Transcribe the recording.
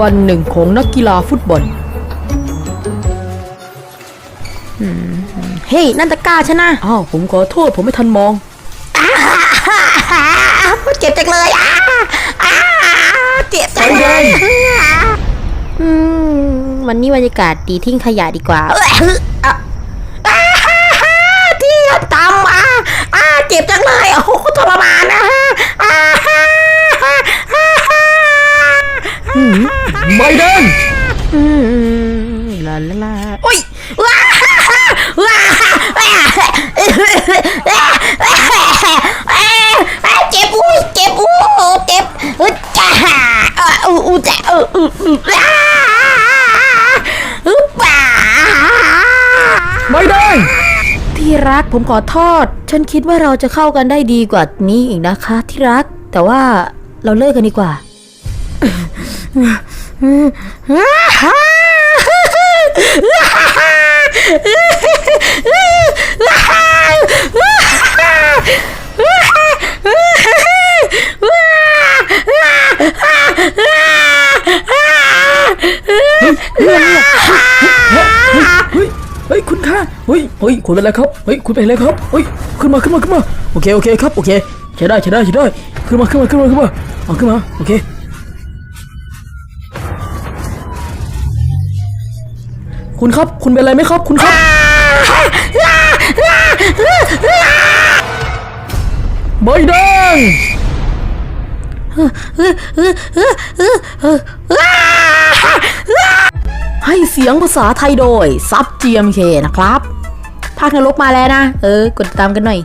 วันหนึ่งของนักกีฬาฟุตบอลเฮ้ยนั่นตะกร้าฉันนะอ้าวผมขอโทษผมไม่ทันมองเจ็บจังเลยอะอ่าเจ็บจังเลยอืมวันนี้บรรยากาศดีทิ้งขยะดีกว่าเอ้ยอะอ่าที่ตำอะอ่าเจ็บจังเลยโอ้โหทรมานนะฮะอ่า ไม่เดินอืมลาลาลาโอ้ยว้าว้าเจ็บอุ้ยเจ็บอู้เจ็บอุ้ยจ้าอู้อู้จ้าอู้อู้อู้อ้าอู้ป่าไม่เดินที่รักผมขอโทษ ฉันคิดว่าเราจะเข้ากันได้ดีกว่านี้อีกนะคะ ที่รัก แต่ว่าเราเลิกกันดีกว่า เฮ้ยเฮ้ยคุณค่าเฮ้ยเฮ้ยคุณเป็นไรครับเฮ้ยคุณเป็นไรครับเฮ้ยขึ้นมาขึ้นมาขึ้นมาโอเคโอเคครับโอเคใช้ได้ใช้ได้ใช้ได้ขึ้นมาขึ้นมาขึ้นมาขึ้นมาเอาขึ้นมาโอเค คุณครับ คุณเป็นอะไรไหมครับ คุณครับไม่เดินให้เสียงภาษาไทยโดยซับ GMK นะครับ ภาคนรกมาแล้วนะ เออ กดติดตามกันหน่อย